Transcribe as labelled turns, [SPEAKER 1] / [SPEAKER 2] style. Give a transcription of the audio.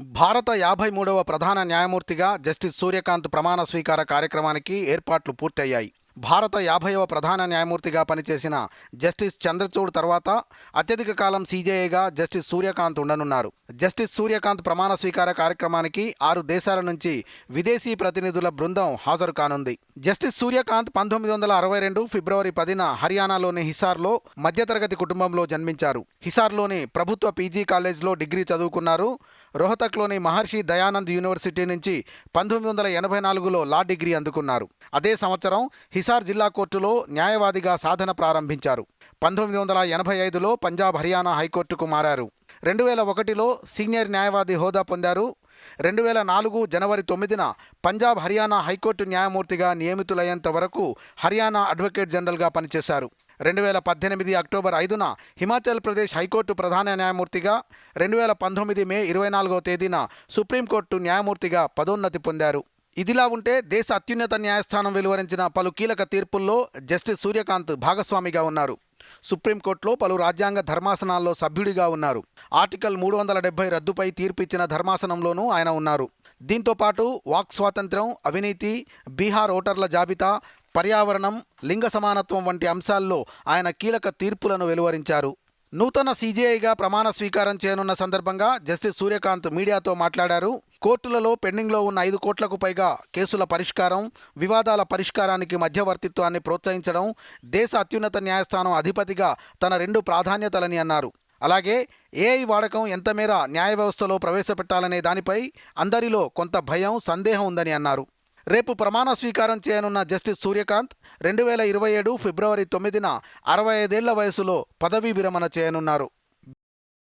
[SPEAKER 1] భారత యాభై మూడవ ప్రధాన న్యాయమూర్తిగా జస్టిస్ సూర్యకాంత్ ప్రమాణ స్వీకార కార్యక్రమానికి ఏర్పాట్లు పూర్తయ్యాయి. భారత యాభైవ ప్రధాన న్యాయమూర్తిగా పనిచేసిన జస్టిస్ చంద్రచూడ్ తర్వాత అత్యధిక కాలం సీజేఏగా జస్టిస్ సూర్యకాంత్ ఉండనున్నారు. జస్టిస్ సూర్యకాంత్ ప్రమాణ స్వీకార కార్యక్రమానికి ఆరు దేశాల నుంచి విదేశీ ప్రతినిధుల బృందం హాజరు కానుంది. జస్టిస్ సూర్యకాంత్ పంతొమ్మిది వందల అరవై రెండు ఫిబ్రవరి పదిన హర్యానాలోని హిసార్లో మధ్యతరగతి కుటుంబంలో జన్మించారు. హిసార్లోని ప్రభుత్వ పీజీ కాలేజ్లో డిగ్రీ చదువుకున్నారు. రోహతక్లోని మహర్షి దయానంద్ యూనివర్సిటీ నుంచి పంతొమ్మిది వందల ఎనభై నాలుగులో లా డిగ్రీ అందుకున్నారు. అదే సంవత్సరం హిసార్ జిల్లా కోర్టులో న్యాయవాదిగా సాధన ప్రారంభించారు. పంతొమ్మిది వందల ఎనభై ఐదులో పంజాబ్ హర్యానా హైకోర్టుకు మారారు. రెండు వేల ఒకటిలో సీనియర్ న్యాయవాది హోదా పొందారు. రెండు వేల నాలుగు జనవరి తొమ్మిదిన పంజాబ్ హర్యానా హైకోర్టు న్యాయమూర్తిగా నియమితులయ్యేంత వరకు హర్యానా అడ్వకేట్ జనరల్గా పనిచేశారు. రెండు వేల పద్దెనిమిది అక్టోబర్ ఐదున హిమాచల్ ప్రదేశ్ హైకోర్టు ప్రధాన న్యాయమూర్తిగా రెండు వేల పంతొమ్మిది మే ఇరవై నాలుగో తేదీన సుప్రీంకోర్టు న్యాయమూర్తిగా పదోన్నతి పొందారు. ఇదిలా ఉంటే దేశ అత్యున్నత న్యాయస్థానం వెలువరించిన పలు కీలక తీర్పుల్లో జస్టిస్ సూర్యకాంత్ భాగస్వామిగా ఉన్నారు. సుప్రీంకోర్టులో పలు రాజ్యాంగ ధర్మాసనాల్లో సభ్యుడిగా ఉన్నారు. ఆర్టికల్ మూడు వందల డెబ్బై రద్దుపై తీర్పు ఇచ్చిన ధర్మాసనంలోనూ ఆయన ఉన్నారు. దీంతో పాటు వాక్ స్వాతంత్ర్యం అవినీతి బీహార్ ఓటర్ల జాబితా పర్యావరణం లింగ సమానత్వం వంటి అంశాల్లో ఆయన కీలక తీర్పులను వెలువరించారు. నూతన సీజేఐగా ప్రమాణ స్వీకారం చేయనున్న సందర్భంగా జస్టిస్ సూర్యకాంత్ మీడియాతో మాట్లాడారు. కోర్టులలో పెండింగ్లో ఉన్న ఐదు కోట్లకు పైగా కేసుల పరిష్కారం వివాదాల పరిష్కారానికి మధ్యవర్తిత్వాన్ని ప్రోత్సహించడం దేశ అత్యున్నత న్యాయస్థానం అధిపతిగా తన రెండు ప్రాధాన్యతలని అన్నారు. అలాగే ఏఐ వాడకం ఎంత మేర న్యాయ వ్యవస్థలో ప్రవేశపెట్టాలనే దానిపై అందరిలో కొంత భయం సందేహం ఉందని అన్నారు. రేపు ప్రమాణ స్వీకారం చేయనున్న జస్టిస్ సూర్యకాంత్ రెండు వేల ఇరవై ఏడు ఫిబ్రవరి తొమ్మిదిన అరవై ఐదేళ్ళ వయసులో పదవీ విరమణ చేయనున్నారు.